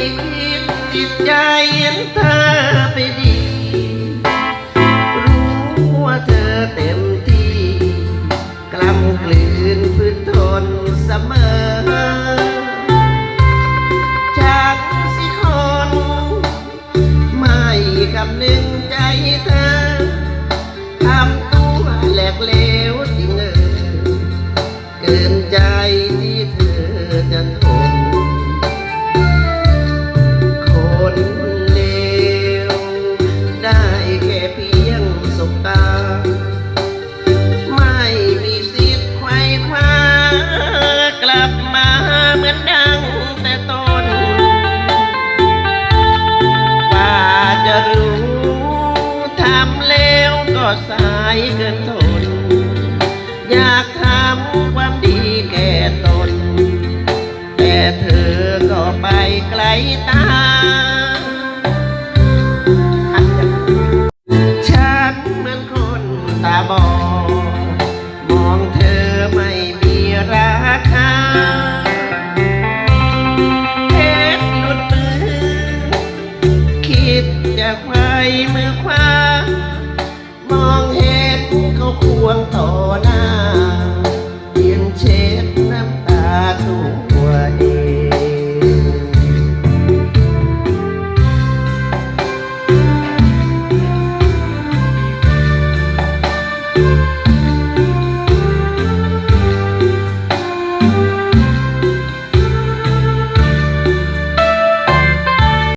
คิดจิตใจเห็นเธอไปดี รู้ว่าเธอเต็มที่ กล้ำกลืนฝืนทนเสมอ จากสิคน ไม่คำนึงใจเธอ ทำตัวแหลกเลว ไม่มีสิทธิ์ไขว้คว้ากลับมาเหมือนดังแต่ต้นกว่าจะรู้ทำแล้วก็สายเกินทน อยากทำความดีแก่ตน แต่เธอก็ไปไกลตา ตาบอดมองเธอไม่มีราคาเพชรหลุดมือ คิดจะไว้มือคว้ามองเห็นเขาควงต่อ